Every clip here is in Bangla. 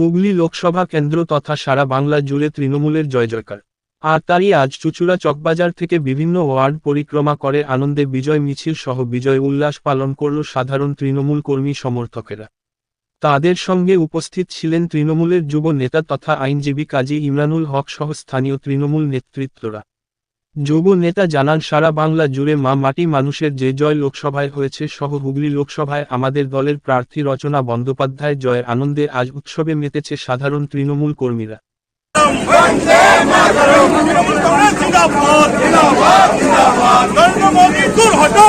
হুগলি লোকসভা কেন্দ্র তথা সারা বাংলা জুড়ে তৃণমূলের জয় জয়কার। আর তারই আজ চুচুড়া চকবাজার থেকে বিভিন্ন ওয়ার্ড পরিক্রমা করে আনন্দে বিজয় মিছিল সহ বিজয় উল্লাস পালন করল সাধারণ তৃণমূল কর্মী সমর্থকেরা। তাদের সঙ্গে উপস্থিত ছিলেন তৃণমূলের যুব নেতা তথা আইনজীবী কাজী ইমরানুল হক সহ স্থানীয় তৃণমূল নেতৃত্বরা। যুব নেতা জানান, সারা বাংলা জুড়ে মা মাটি মানুষের যে জয় লোকসভায় হয়েছে, সহ হুগলি লোকসভায় আমাদের দলের প্রার্থী রচনা বন্দ্যোপাধ্যায় জয়ের আনন্দে আজ উৎসবে মেতেছে সাধারণ তৃণমূল কর্মীরা। নরেন্দ্র মোদী, দূর হটো।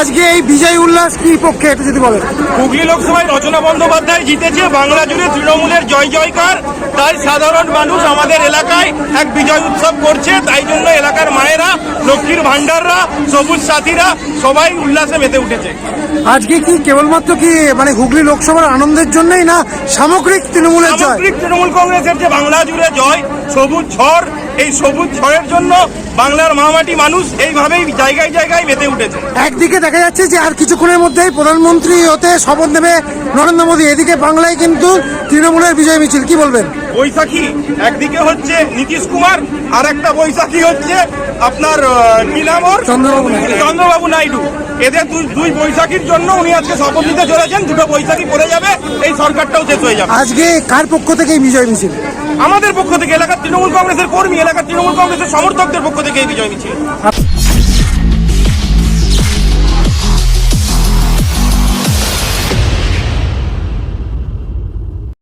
আজকে এই বিজয় উল্লাস কি পক্ষে একটু যদি বলেন? হুগলি লোকসভায় রচনা বন্দ্যোপাধ্যায় জিতেছে বাংলা জুড়ে তৃণমূলের জয় জয়কার। তাই সাধারণ মানুষ আমাদের এলাকায় এক বিজয় উৎসব করছে তাই জন্য এলাকার মায়েরা লক্ষ্মীর ভান্ডাররা সবুজ সাথীরা সবাই উল্লাসে মেতে উঠেছে। আজকে কি কেবলমাত্র কি মানে হুগলি লোকসভার আনন্দের জন্যই না সামগ্রিক তৃণমূলের জয়? তৃণমূল কংগ্রেসের যে বাংলা জুড়ে জয় সবুজ ঝড় এই সবুজ ঝড়ের জন্য বাংলার মামাটি মানুষ এইভাবেই জায়গায় জায়গায় মেতে উঠেছে। একদিকে দেখা যাচ্ছে যে আর কিছুক্ষণের মধ্যেই প্রধানমন্ত্রী হতে শপথ নেবে নরেন্দ্র মোদী এদিকে বাংলায় কিন্তু তৃণমূলের বিজয় মিছিল কি বলবেন? বৈশাখী একদিকে হচ্ছে নীতিশ কুমার আর একটা বৈশাখী হচ্ছে আপনার কি নাম ওর চন্দ্রবাবু চন্দ্রবাবু নাইডু। এদের দুই বৈশাখীর জন্য উনি আজকে শপথ নিতে চলেছেন। দুটো বৈশাখী পড়ে যাবে এই সরকারটাও শেষ হয়ে যাবে। আজকে কার পক্ষ থেকে এই বিজয় মিছিল? আমাদের পক্ষ থেকে এলাকার তৃণমূল কংগ্রেসের কর্মী এলাকার তৃণমূল কংগ্রেসের সমর্থকদের পক্ষ থেকে এই বিজয় মিছিল।